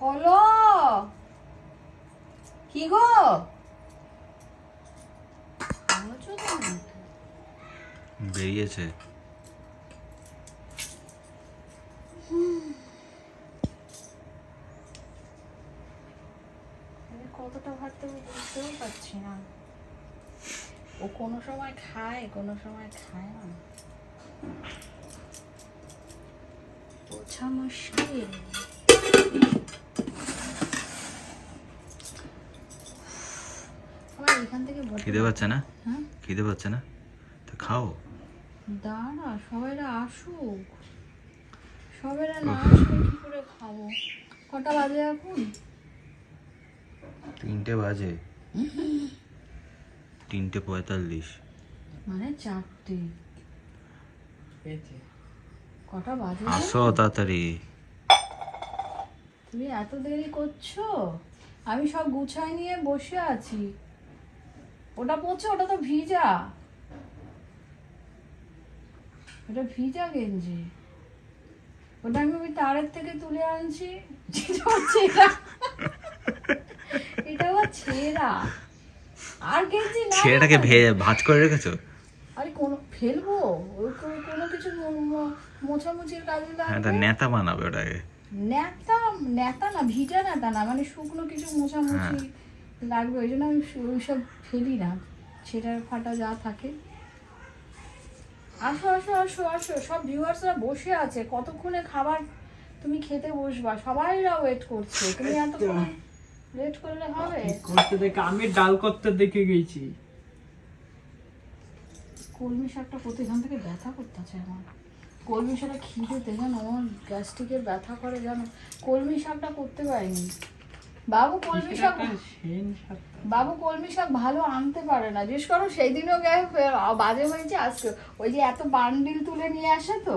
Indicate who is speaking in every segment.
Speaker 1: হলো? কি গো? তো।
Speaker 2: বেরিয়েছে।
Speaker 1: কতটা ভাত দেবো বুঝতেও পারছি না। ও কোনো সময় খায় কোনো সময় খায় না। বোঝা মুশকিল আমার এখান থেকে
Speaker 2: খিদে পাচ্ছে না?
Speaker 1: হ্যাঁ।
Speaker 2: খিদে পাচ্ছে না? তো খাও।
Speaker 1: দাঁড়া সবাইরা আসুক। সবাইরা না আসলে কি করে খাব? কটা বাজে এখন?
Speaker 2: তিনটে বাজে। তিনটে পঁয়তাল্লিশ।
Speaker 1: মানে চারটে। কটা বাজে
Speaker 2: আসো তাড়াতাড়ি।
Speaker 1: তুমি এত দেরি করছ? আমি সব গুছাই নিয়ে বসে আছি। ওটা পড়ছে ওটা তো ভিজা। ওটা ভিজা গেঞ্জি। ওটা আমি ওই তারের থেকে তুলে আনছি। ছেঁড়া। এটা ছেঁড়া। আর গেঞ্জি না
Speaker 2: ছেলেটাকে ভে ভাজ করে রেখেছো?
Speaker 1: আরে কোনো ফেলব? ওই কোনো- কিছু মোছামুছির কাজে
Speaker 2: হ্যাঁ নেতা বানাবে ওটাকে।
Speaker 1: ন্যাতা ন্যাতা না ভিজা ন্যাতা না মানে শুকনো কিছু মোছামুছি। লাগবে ওই জন্য আমি ওই সব ফেলি না। ছেটার ফাটা যা থাকে। আসো আসো আসো আসো সব ভিউয়ার্সরা বসে আছে। কতক্ষণে খাবার তুমি খেতে বসবা? সবাইরা ওয়েট করছে। তুমি এতক্ষণ লেট করলে হবে?
Speaker 3: করতে দেখে? আমি ডাল করতে দেখে গেছি।
Speaker 1: কলমি শাকটা করতে এখান থেকে ব্যথা করতেছে আমার। কলমি শাকটা খিদেতে জানো আমার গ্যাস্ট্রিকের ব্যথা করে জানো কলমি শাকটা করতে পারিনি। বাবু কলমি শাক বাবু কলমি শাক ভালো আনতে পারে না। জিজ্ঞেস করো সেই দিনও গে বাজে হয়েছে আজকে। ওই যে এত বান্ডিল তুলে নিয়ে আসে তো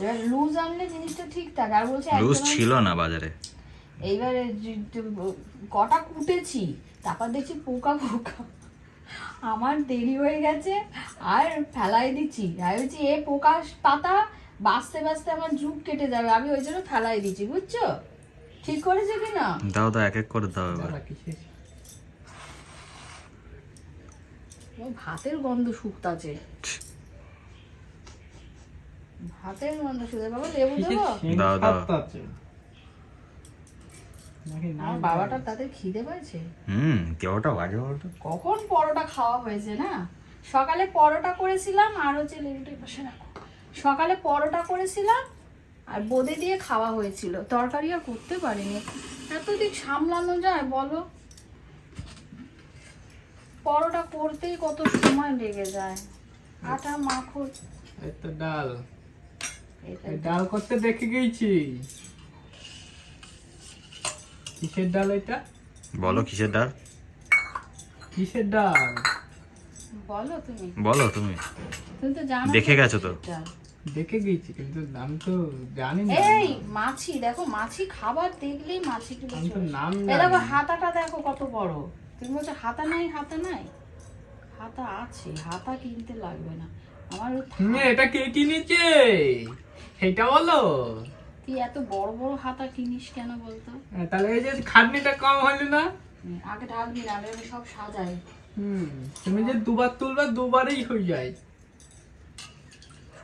Speaker 1: এবার লুজ আনলে জিনিসটা ঠিক থাকে। আর বলছে
Speaker 2: লুজ
Speaker 1: একজন-
Speaker 2: ছিল না বাজারে।
Speaker 1: এইবারে কটা কুটেছি তারপর দেখছি পোকা পোকা। আমার দেরি হয়ে গেছে আর ফেলাই দিচ্ছি। আমি বলছি এ পোকা পাতা বাঁচতে বাঁচতে আমার যুগ কেটে যাবে। আমি ওই জন্য ফেলাই দিচ্ছি বুঝছ? ঠিক করেছে কি না
Speaker 2: দাও দাও এক এক করে দাও এবার।
Speaker 1: ভাতের গন্ধ শুকতাছে ভাতের গন্ধ শুকতে বাবা লেবু দেবো?
Speaker 2: দাও, দাও।
Speaker 1: আমার বাবাটা তাদের খিদে
Speaker 2: হুম বাজে বলতো?
Speaker 1: কখন পরোটা খাওয়া হয়েছে না? সকালে পরোটা করেছিলাম আর হচ্ছে লেবুটাই পাশে রাখো। সকালে পরোটা করেছিলাম আর বোঁদে দিয়ে খাওয়া হয়েছিল। তরকারি আর করতে পারিনি। এত দিক সামলানো যায় বলো? পরোটা করতেই কত সময় লেগে যায়। আটা মাখো
Speaker 3: এই তো ডাল।
Speaker 1: এটা
Speaker 3: ডাল করতে দেখে গেছি কিসের ডাল এটা?
Speaker 2: বলো কিসের ডাল?
Speaker 3: কিসের ডাল?
Speaker 1: বলো তুমি।
Speaker 2: বলো তুমি।
Speaker 1: তুমি তো জানো
Speaker 2: দেখে গেছো তো।
Speaker 3: দেখে গেছি কিন্তু আমি তো জানি না।
Speaker 1: এই মাছি দেখো মাছি খাবার দেখলেই মাছি
Speaker 3: আমি তো নাম।
Speaker 1: এই দেখো হাতাটা দেখো কত বড়। তুমি বলছো হাতা নাই হাতা নাই? হাতা আছে হাতা কিনতে লাগবে না। আমার
Speaker 3: এটা কে কিনেছে? সেটা বলো।
Speaker 1: তুই এত বড় বড় হাতা কিনিস কেন বলতো?
Speaker 3: তাহলে এই যে খাটনিটা কম হলো না?
Speaker 1: আগে ঢাকবি না আমি সব সাজাই।
Speaker 3: হুম তুমি যে দুবার তুলবে দুবারই হয়ে যায়।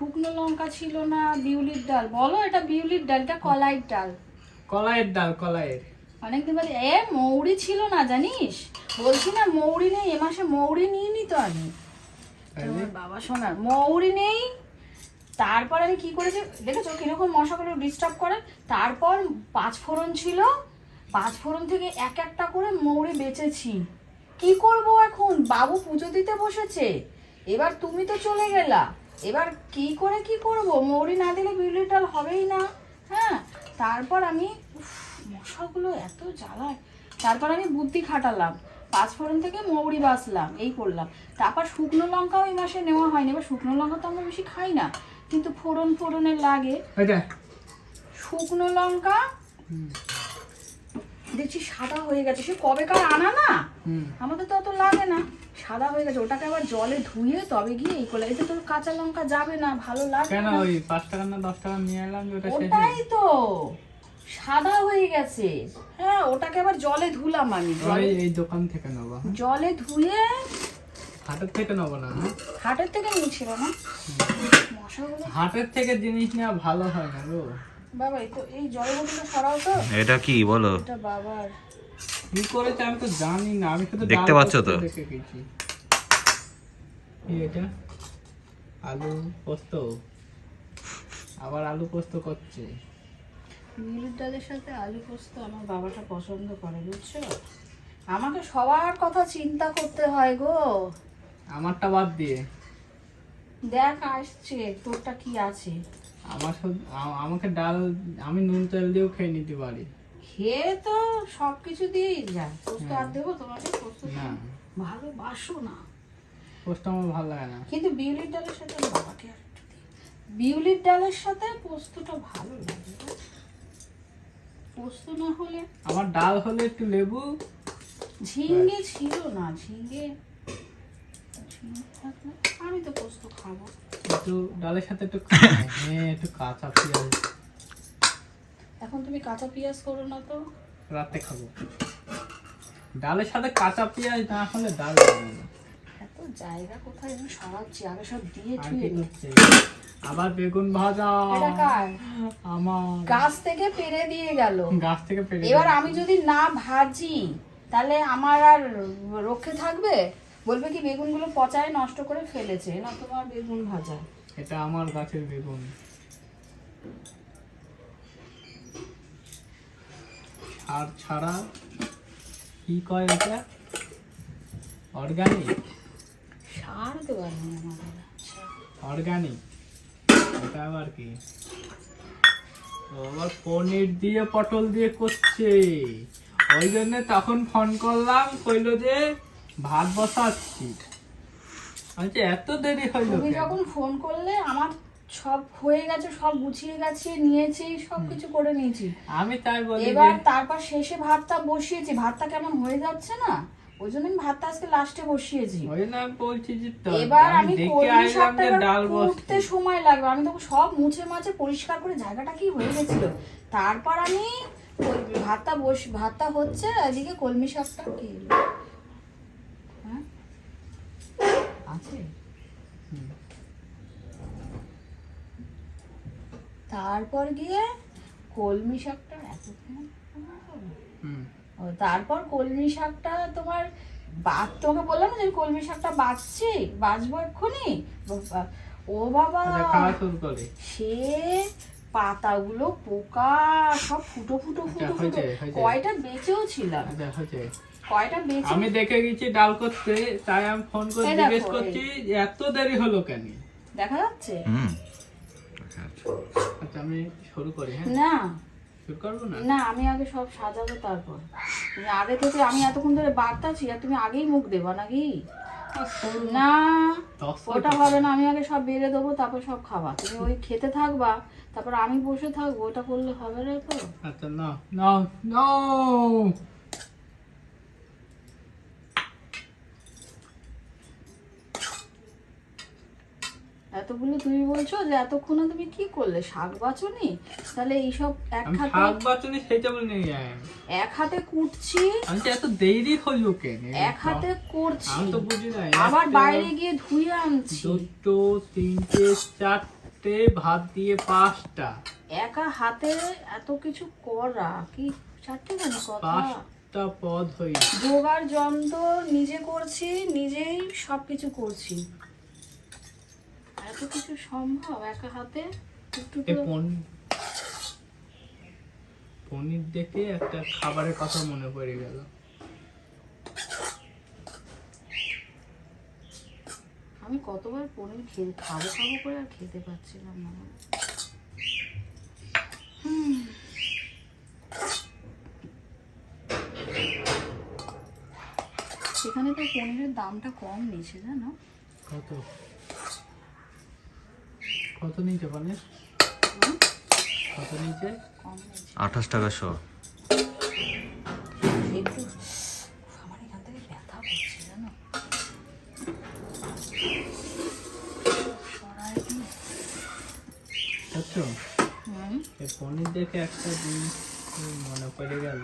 Speaker 1: শুকনো লঙ্কা ছিল না বিউলির ডাল? বলো এটা বিউলির ডাল এটা কলাইয়ের ডাল।
Speaker 3: কলাইয়ের ডাল কলাইয়ের।
Speaker 1: অনেকদিন বাদে এ মৌরি ছিল না জানিস? বলছি না মৌরি নেই এ মাসে মৌরি নিয়ে নি তো আমি। বাবা শোনা মৌরি নেই। তারপর আমি কি করেছি দেখেছ কীরকম মশাগুলো ডিস্টার্ব করে? তারপর পাঁচ ফোড়ন ছিল পাঁচ ফোড়ন থেকে এক একটা করে মৌরি বেচেছি। কি করব এখন? বাবু পুজো দিতে বসেছে। এবার তুমি তো চলে গেলা। এবার কি করে কি করব? মৌরি না দিলে বিউলির ডাল হবেই না। হ্যাঁ তারপর আমি মশাগুলো এত জ্বালায়। তারপর আমি বুদ্ধি খাটালাম। পাঁচফোড়ন থেকে মৌরি বাছলাম এই করলাম। তারপর শুকনো লঙ্কাও এই মাসে নেওয়া হয়নি। এবার শুকনো লঙ্কা তো আমরা বেশি খাই না। কিন্তু ফোড়ন ফোড়নের লাগে। শুকনো লঙ্কা দেখছি সাদা হয়ে গেছে। সে কবেকার আনা না? আমাদের তো অত লাগে না। সাদা হয়ে গেছে। ওটাকে আবার জলে ধুয়ে তবে গিয়ে এই করলে এতে তো কাঁচা লঙ্কা যাবে না ভালো লাগে
Speaker 3: কেন
Speaker 1: না।
Speaker 3: ওই পাঁচ টাকা না দশ টাকা নিয়ে এলাম
Speaker 1: ওটাই তো। সাদা হয়ে গেছে। হ্যাঁ ওটাকে আবার জলে ধুলাম আমি।
Speaker 3: এই দোকান থেকে নেব হ্যাঁ?
Speaker 1: জলে ধুয়ে
Speaker 3: হাটের থেকে নেব না হ্যাঁ?
Speaker 1: হাটের থেকে নিয়েছিল না মশাগুলো
Speaker 3: হাটের থেকে জিনিস নেওয়া ভালো হয় না গো।
Speaker 1: বাবা এই তো এই জলের বোতলটা সরাও তো।
Speaker 2: এটা কি বলো?
Speaker 1: এটা বাবার।
Speaker 3: কি করেছে আমি তো জানি না আমি
Speaker 2: দেখতে পাচ্ছ তো?
Speaker 3: দেখে গেছি। এটা? আলু পোস্ত। আবার আলু পোস্ত করছে।
Speaker 1: ডালের সাথে আলু পোস্ত আমার বাবাটা পছন্দ করে বুঝছ? আমাকে সবার কথা চিন্তা করতে হয় গো।
Speaker 3: আমারটা বাদ দিয়ে।
Speaker 1: দেখ আসছে। তোরটা কি আছে?
Speaker 3: আমার আমাকে ডাল আমি নুন তেল দিয়েও খেয়ে নিতে পারি।
Speaker 1: খেয়ে তো সব কিছু দিয়েই যায় পোস্ত আর দেবো তোমাকে পোস্ত
Speaker 3: না।
Speaker 1: ভালোবাসো না
Speaker 3: পোস্ত আমার ভালো লাগে না।
Speaker 1: কিন্তু বিউলির ডালের সাথে বাবাকে আর একটু দিই। বিউলির ডালের সাথে পোস্তটা ভালো লাগে। পোস্ত না হলে
Speaker 3: আমার ডাল হলে একটু লেবু।
Speaker 1: ঝিঙ্গে ছিল না ঝিঙ্গে ঝিঙ্গে আমি তো পোস্ত খাব।
Speaker 3: একটু ডালের সাথে একটু হ্যাঁ একটু কাঁচা পেঁয়াজ।
Speaker 1: এখন তুমি কাঁচা পেঁয়াজ করো না তো।
Speaker 3: রাতে খাব। ডালের সাথে কাঁচা পেঁয়াজ না হলে ডাল
Speaker 1: এত জায়গা কোথায় আমি সরাচ্ছি আগে সব দিয়ে
Speaker 3: করছে? আবার বেগুন ভাজা। আমার।
Speaker 1: গাছ থেকে পেরে দিয়ে গেল।
Speaker 3: গাছ থেকে পেরে
Speaker 1: এবার আমি যদি না ভাজি তাহলে আমার আর রক্ষে থাকবে? বলবে কি বেগুনগুলো পচায় নষ্ট করে ফেলেছে না তোমার বেগুন ভাজা।
Speaker 3: এটা আমার গাছের বেগুন। আর ছাড়া কি কয় এটা? অর্গানিক
Speaker 1: সার আচ্ছা
Speaker 3: অর্গানিক এটা আবার কি? আবার পনির দিয়ে পটল দিয়ে করছে। ওই জন্য তখন ফোন করলাম কইলো যে ভাত বসাচ্ছি। আমি এত দেরি হইল
Speaker 1: তুমি যখন ফোন করলে আমার সব হয়ে গেছে সব গুছিয়ে গেছে নিয়েছি সব কিছু করে নিয়েছি।
Speaker 3: আমি তাই বলি
Speaker 1: এবার তারপর শেষে ভাতটা বসিয়েছি। ভাতটা কেমন হয়ে যাচ্ছে না? ওই জন্য আমি ভাতটা আজকে লাস্টে বসিয়েছি।
Speaker 3: ওই বলছি যে
Speaker 1: এবার আমি
Speaker 3: দেখে
Speaker 1: কলমি শাকটা
Speaker 3: ডাল
Speaker 1: কুটতে সময় লাগবে। আমি তখন সব মুছে মাছে পরিষ্কার করে জায়গাটা কি হয়ে গেছিল? তারপর আমি ওই ভাতটা বস ভাতটা হচ্ছে এদিকে কলমি শাকটা কি এলো? হ্যাঁ আছে? তারপর গিয়ে কলমি শাকটা এত তারপর কলমি শাকটা তোমার বাদ তোমাকে বললাম যে কলমি শাকটা বাঁচছি? বাঁচবো এক্ষুনি? ও- বাবা!
Speaker 3: আচ্ছা,
Speaker 1: সে পাতাগুলো পোকা সব ফুটো ফুটো
Speaker 3: আচ্ছা,
Speaker 1: ফুটো ফুটো। কয়টা বেঁচেও ছিলাম।
Speaker 3: আচ্ছা
Speaker 1: কয়টা বেঁচে
Speaker 3: আমি দেখে গেছি ডাল করতে তাই আমি ফোন করে
Speaker 1: এই দেখো,
Speaker 3: জিজ্ঞেস করছি যে এত দেরি হলো কেন?
Speaker 1: দেখা যাচ্ছে?
Speaker 2: হুম।
Speaker 3: আচ্ছা আমি শুরু করি হ্যাঁ?
Speaker 1: না।
Speaker 3: শুরু করব না?
Speaker 1: না আমি আগে সব সাজাবো তারপর। তুমি আগে থেকে আমি এতক্ষণ ধরে বার্তাছি আর তুমি আগেই মুখ দেবা নাকি? না
Speaker 3: দশ
Speaker 1: ওটা হবে না আমি আগে সব বেড়ে দেবো তারপর সব খাবা। তুমি ওই খেতে থাকবা তারপর আমি বসে থাকব ওটা করলে হবে না তো?
Speaker 3: আচ্ছা না না না।
Speaker 1: এতগুলো তুমি বলছো যে এতক্ষণে তুমি কি করলে? শাক বাছনি তাহলে এইসব এক হাতে
Speaker 3: শাক বাচনি সেটা বলে
Speaker 1: এক হাতে কুটছি।
Speaker 3: আমি এত দেরি হলো কেন?
Speaker 1: এক হাতে করছি।
Speaker 3: আমি তো বুঝি না
Speaker 1: আবার বাইরে গিয়ে ধুয়ে আনছি।
Speaker 3: দুটো তিনটে চারটে ভাত দিয়ে পাঁচটা।
Speaker 1: একা হাতে এত কিছু করা? কি চারটে কেন কথা?
Speaker 3: পাঁচটা পদ হই
Speaker 1: যোগার যন্ত্র নিজে করছি নিজেই সবকিছু করছি। এত কিছু সম্ভব একা হাতে?
Speaker 3: পনির দেখে একটা খাবারের কথা মনে পড়ে গেল।
Speaker 1: আমি কতবার পনির খেয়ে খাব খাব করে আর খেতে পারছিলাম না। সেখানে তো পনিরের দামটা কম নিয়েছে জানো?
Speaker 3: কত? কত নিচে পনির? কত নিচে
Speaker 2: আঠাশ টাকা শো।
Speaker 3: পনির দেখে একটা জিনিস মনে পড়ে গেল।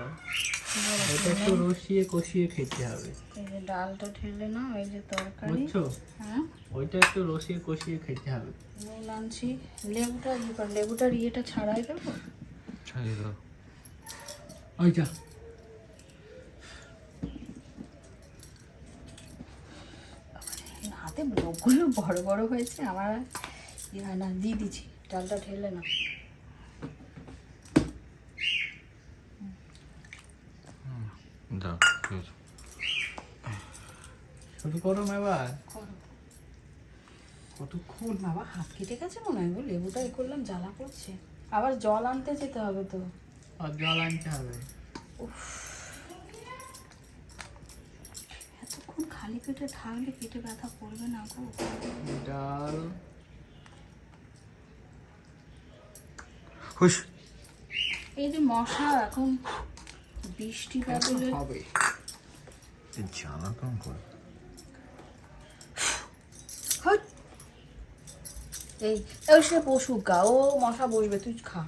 Speaker 3: এটা একটু রসিয়ে কষিয়ে খেতে হবে।
Speaker 1: এই যে ডালটা ঢেলে না এই যে তরকারি।
Speaker 3: বুঝছ?
Speaker 1: হ্যাঁ?
Speaker 3: ওইটা একটু রসিয়ে কষিয়ে খেতে হবে।
Speaker 1: নুন আনছি লেবুটা ইয়ে কর লেবুটার ইয়েটা ছাড়াই দেবো?
Speaker 2: ছাড়িয়ে দাও।
Speaker 3: ওই যা।
Speaker 1: হাতে লোকগুলো বড় বড় হয়েছে আমার ইয়ে হয় না দিয়ে দিচ্ছি। ডালটা ঢেলে না
Speaker 2: দাও ঠিক আছে
Speaker 3: না এবার? কতক্ষণ?
Speaker 1: বাবা হাত কেটে গেছে মনে হয় লেবুটা এ করলাম জ্বালা করছে। আবার জল আনতে যেতে হবে তো।
Speaker 3: আর জল আনতে হবে।
Speaker 1: এতক্ষণ খালি পেটে থাকলে পেটে ব্যথা করবে না গো।
Speaker 3: ডাল।
Speaker 2: হুস
Speaker 1: এই যে মশা এখন বৃষ্টি বাদলে
Speaker 3: হবে।
Speaker 2: জ্বালা কম করে
Speaker 1: এই সে বসুক গা ও মশা বসবে তুই খা।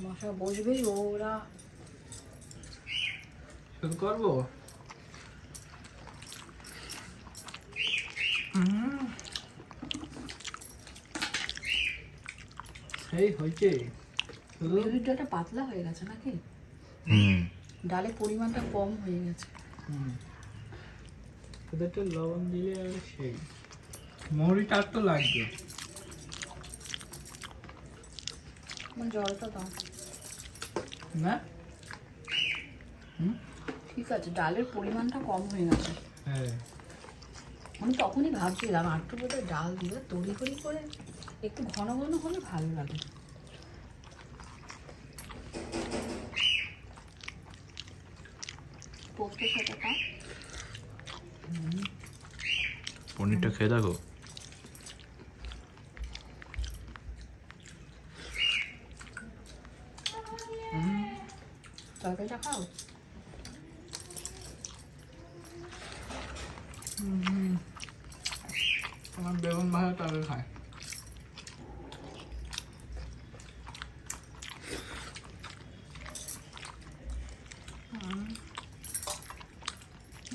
Speaker 1: মশা বসবেই ওরা
Speaker 3: শুরু করব? হুম। সেই হয়েছে
Speaker 1: ডালটা পাতলা হয়ে গেছে নাকি?
Speaker 2: হুম।
Speaker 1: ডালের পরিমাণটা কম হয়ে গেছে।
Speaker 3: হুম। লবণ দিলে আর সেই মৌরিটা আর তো লাগবে।
Speaker 1: জলটা দাও।
Speaker 3: না?
Speaker 1: ঠিক আছে ডালের পরিমাণটা কম হয়ে গেছে।
Speaker 3: হ্যাঁ।
Speaker 1: আমি তখনই ভাবছিলাম আটটু বোধ ডাল দিয়ে তড়ি তড়ি করে একটু ঘন ঘন হলে ভালো লাগে। খা
Speaker 2: পনিরটা খেয়ে দেখো।
Speaker 1: তরকারিটা খাও
Speaker 3: আমার বেগুন ভাজা তবে খায়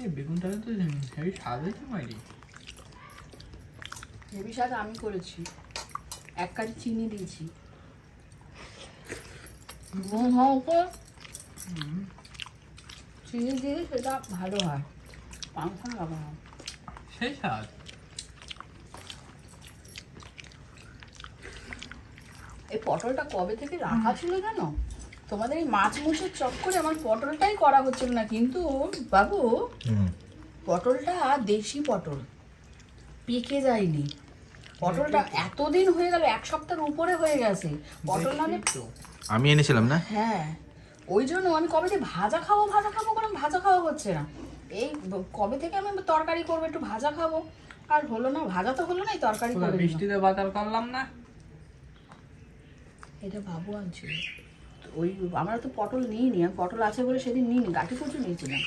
Speaker 3: বেগুনটা তো হেভি স্বাদ হয়েছে মাইরি
Speaker 1: হেবি স্বাদ আমি করেছি এক কাঠি চিনি দিয়েছি হুম, হ্যাঁ, ওকে চিনি দিয়ে সেটা ভালো হয়। পাংখা লাগানো
Speaker 3: সেই স্বাদ।
Speaker 1: এই পটলটা কবে থেকে রাখা ছিল জানো? তোমাদের এই মাছ মুসের চক্করে আমার পটলটাই করা হচ্ছিল না কিন্তু বাবু পটলটা দেশি পটল। পেকে যায়নি। পটলটা এতদিন হয়ে গেল এক সপ্তাহের উপরে হয়ে গেছে। পটল
Speaker 3: দেখি
Speaker 2: আমি এনেছিলাম না?
Speaker 1: হ্যাঁ। ওই জন্য আমি কবে থেকে ভাজা খাব ভাজা খাব কারণ ভাজা খাওয়া হচ্ছে না। এই কবে থেকে আমি তরকারি করব একটু ভাজা খাব। আর হলো না ভাজা তো হলো না এই তরকারি করে।
Speaker 3: বৃষ্টিতে বাতাল করলাম না?
Speaker 1: এটা বাবু আনছিল। ওই আমরা তো পটল নিইনি আমি পটল আছে বলে সেদিন নিইনি গাঠি কচু নিয়েছিলাম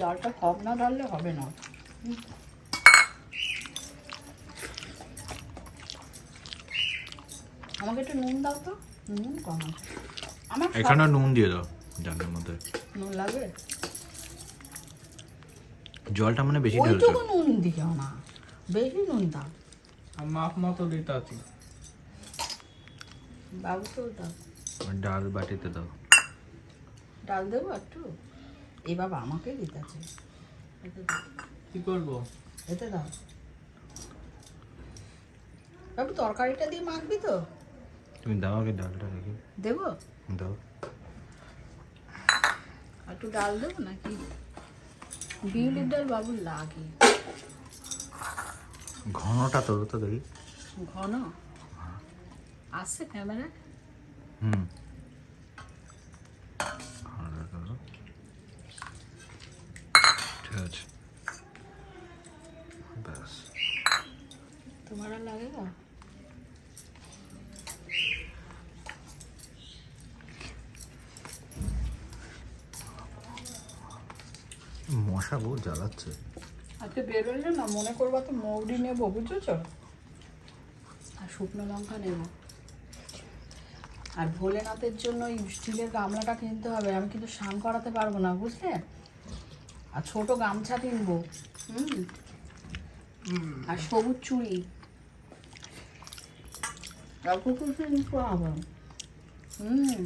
Speaker 1: জলটা কম না ঢাললে হবে না। আমাকে একটু নুন দাও তো। নুন কম আছে। আমার
Speaker 2: এখানে নুন দিয়ে দাও জালের মধ্যে।
Speaker 1: নুন লাগবে?
Speaker 2: জলটা মানে বেশি ঢেলছো
Speaker 1: ওইটুকু নুন দিও না। বেশি নুন দাও।
Speaker 3: আর মাপ মতো দিতে আছি।
Speaker 1: বাবু তো দাও।
Speaker 2: আর ডাল বাটিতে দাও।
Speaker 1: ডাল দেবো একটু? এ বাবা আমাকে দিতে আছে। দাও
Speaker 3: কি করব?
Speaker 1: এতে দাও। বাবু তরকারিটা দিয়ে মাখবি তো?
Speaker 2: তুমি দাও আগে ডালটা দেখি।
Speaker 1: দেবো?
Speaker 2: দাও।
Speaker 1: আর একটু ডাল দেবো নাকি? বিউলির ডাল বাবুর লাগে।
Speaker 2: ঘনটা তোলো তো দেখি।
Speaker 1: ঘন? আসছে ক্যামেরা
Speaker 2: হুম ঘনটা তোলো ঠিক আছে ব্যাস মশা বহু জ্বালাচ্ছে।
Speaker 1: আজকে বেরোলে না মনে করব তো মৌরি নেব বুঝেছ? আর শুকনো লঙ্কা নেব। আর ভোলেনাথের জন্য ওই স্টিলের গামলাটা কিনতে হবে আমি কিন্তু স্নান করাতে পারব না বুঝলে? আর ছোট গামছা কিনবো হুম? আর সবুজ চুড়ি। আর কুকুর কিনতে হবে হুম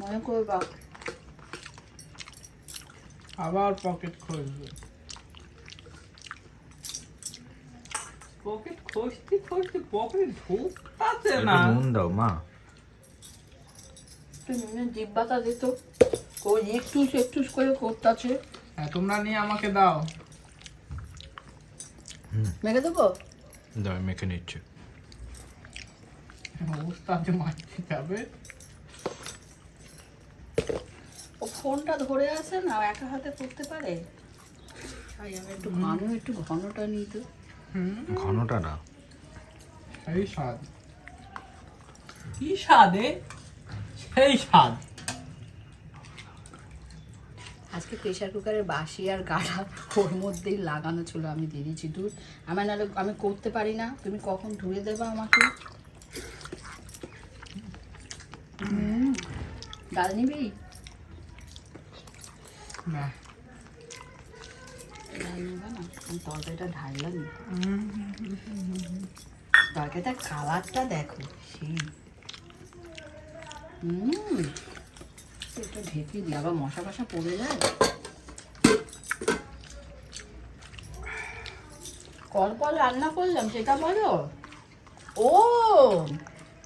Speaker 1: মনে করবা
Speaker 3: আবার পকেট খুঁজবে পকেট খুঁজতে খুঁজতে পকেট
Speaker 2: একটু
Speaker 3: না
Speaker 2: নুন দাও মা
Speaker 1: তুমি জিব্বাটা দিত ওই একটু একটু করে করতেছে
Speaker 3: হ্যাঁ তোমরা নিয়ে আমাকে দাও
Speaker 1: মেখে দেবো
Speaker 2: দাও আমি মেখে নিচ্ছি
Speaker 3: অবস্থা যে মারতে যাবে।
Speaker 1: ও ফোনটা ধরে আছে না একা হাতে করতে পারে? তাই আমি একটু ঘন একটু ঘনটা নিই তো।
Speaker 2: ঘনটা না।
Speaker 3: সেই স্বাদ। কি স্বাদে? সেই স্বাদ।
Speaker 1: আজকে প্রেশার কুকারের বাসি আর গাড়া ওর মধ্যেই লাগানো ছিল আমি দিয়ে দিয়েছি দুধ। আমার নাহলে আমি করতে পারি না। তুমি কখন ধুয়ে দেবা আমাকে? ডাল নিবি?
Speaker 3: না।
Speaker 1: ডাল নেবে না? আমি তরকারিটা ঢাললাম। তরকারিটার কালারটা দেখো সেই হুম। একটু ঢেকে দিই আবার মশা মশা পড়ে যায়? কল কল রান্না করলাম সেটা বলো। ও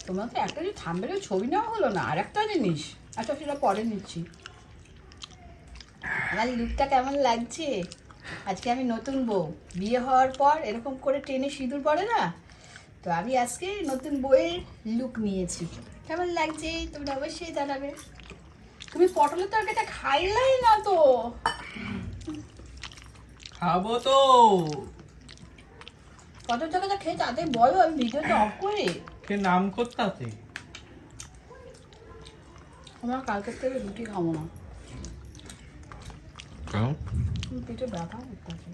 Speaker 1: তোমার তো একটা যে থাম্বেলের ছবি নেওয়া হলো না? আর একটা জিনিস। আচ্ছা সেটা পরে নিচ্ছি। আমার লুকটা কেমন লাগছে? আজকে আমি নতুন বউ। বিয়ে হওয়ার পর এরকম করে ট্রেনে সিঁদুর পড়ে না? তো আমি আজকে নতুন বইয়ের লুক নিয়েছি। কেমন লাগছে? তোমরা অবশ্যই জানাবে। তুমি পটলের তরকারিটা খাইলাই না তো?
Speaker 3: খাব তো।
Speaker 1: পটল তরকারিটা খেয়ে তাতে বলো আমি ভিডিওটা অফ করে।
Speaker 3: কে নাম করতাছে?
Speaker 1: আমরা কালকের থেকে রুটি খাব না। আমার পেটে ব্যথা করতেছে।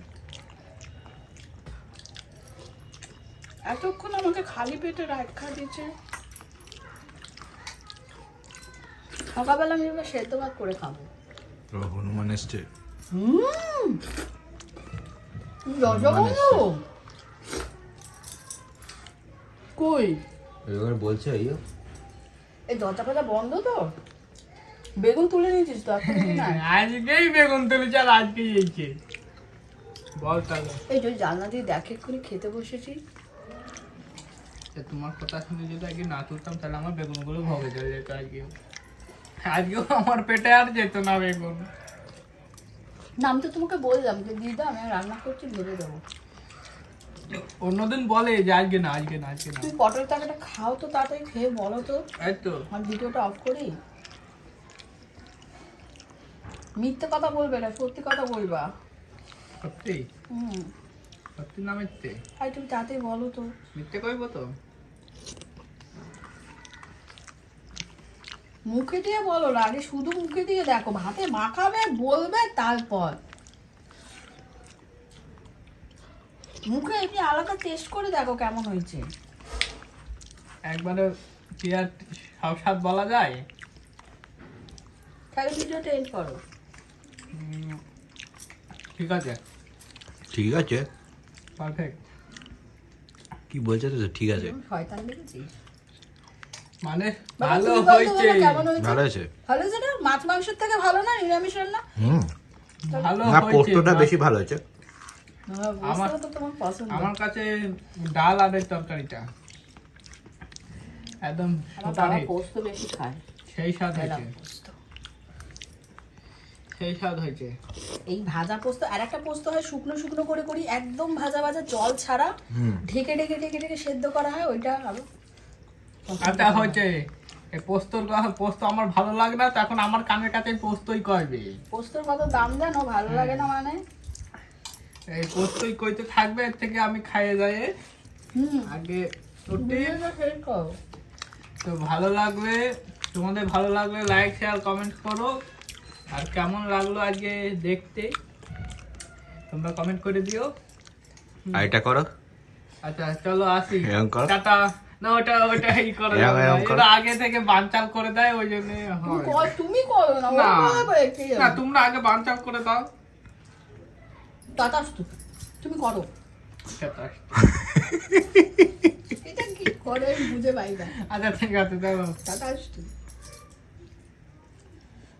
Speaker 1: এতক্ষণ আমাকে খালি পেটে রাখা দিয়েছে। সকালবেলা আমি এবার সেদ্ধ ভাত করে খাব।
Speaker 2: ও হনুমান এসছে।
Speaker 1: হুম। কই?
Speaker 2: এবার বলছে এই
Speaker 1: এই দরজা ফজা বন্ধ তো। বেগুন তুলে নিয়েছিস তো না?
Speaker 3: আজকেই বেগুন তুলেছে আর আজকেই এইছে বল তাহলে।
Speaker 1: এই যদি জানলা দিয়ে দেখে এক্ষুনি খেতে বসেছি।
Speaker 3: তোমার কথা শুনে যদি আজকে না তুলতাম তাহলে আমার বেগুনগুলো ভগে চলে যেত আজকে। আজকেও আমার পেটে আর যেত না বেগুন।
Speaker 1: নাম তো তোমাকে বললাম যে দিদা আমি রান্না করছি ভেবে দেবো।
Speaker 3: অন্যদিন বলে যে আজকে না আজকে না আজকে না।
Speaker 1: তুমি পটল টাকাটা খাও তো তাড়াতাড়ি খেয়ে বলো তো।
Speaker 3: এই তো।
Speaker 1: আমার ভিডিওটা অফ করি। মিথ্যে কথা বলবে না সত্যি কথা বলবা।
Speaker 3: সত্যি?
Speaker 1: হুম।
Speaker 3: সত্যি না মিথ্যে?
Speaker 1: আর তুমি তাড়াতাড়ি বলো তো।
Speaker 3: মিথ্যে কইবো তো?
Speaker 1: মুখে দিয়ে বলো না আগে শুধু মুখে দিয়ে দেখো ভাতে মাখাবে বলবে তারপর। মুখে এমনি আলাদা টেস্ট করে দেখো কেমন হয়েছে।
Speaker 3: একবারে কি আর সব স্বাদ বলা যায়?
Speaker 1: তাহলে ভিডিওটা এন্ড করো।
Speaker 3: ঠিক আছে।
Speaker 2: ঠিক আছে।
Speaker 3: পারফেক্ট
Speaker 2: কি বলছে তো ঠিক আছে।
Speaker 1: শয়তান দেখেছিস?
Speaker 3: মানে ভালো হয়েছে।
Speaker 1: কেমন হয়েছে।
Speaker 2: ভালো
Speaker 1: হয়েছে। না? মাছ মাংসের থেকে ভালো না? নিরামিষ রান্না?
Speaker 2: হুম।
Speaker 3: ভালো
Speaker 2: না পোস্তটা বেশি ভালো হয়েছে।
Speaker 1: আমার তো তোমার পছন্দ।
Speaker 3: আমার কাছে ডাল আর তরকারিটা। একদম।
Speaker 1: পোস্ত বেশি খায়।
Speaker 3: সেই স্বাদ হয়েছে। সেই স্বাদ হয়েছে।
Speaker 1: এই ভাজা পোস্ত আর একটা পোস্ত হয় শুকনো শুকনো করে করি একদম ভাজা ভাজা জল ছাড়া। ঢেকে ঢেকে ঢেকে ঢেকে সেদ্ধ করা হয় ওইটা আরও
Speaker 3: আচ্ছা হয়েছে। এই পোস্তর কথা পোস্ত আমার ভালো লাগে না তখন আমার কানের কাছে পোস্তই কইবে
Speaker 1: পোস্তর কত দাম জানো? ভালো লাগে না মানে?
Speaker 3: এই কইতে থাকবে এর থেকে আমি খাইয়ে যাই। আগে তো ভালো লাগবে তোমাদের ভালো লাগলে লাইক শেয়ার কমেন্ট করো। আর কেমন লাগল আজকে দেখতে তোমরা কমেন্ট করে দিও।
Speaker 2: আর এটা করো।
Speaker 3: আচ্ছা চলো আসি। টাটা। না ওটা ওটা ই করে আগে থেকে বানচাল করে দেয় ওই জন্য
Speaker 1: তুমি
Speaker 3: হয়।
Speaker 1: কর- তুমি করো না?
Speaker 3: তোমরা আগে বানচাল করে দাও।
Speaker 1: তাতাস তো। তুমি করো। এটা কি করে আমি বুঝে পাই না
Speaker 3: আচ্ছা ঠিক আছে দেখো
Speaker 1: তাতাস তো।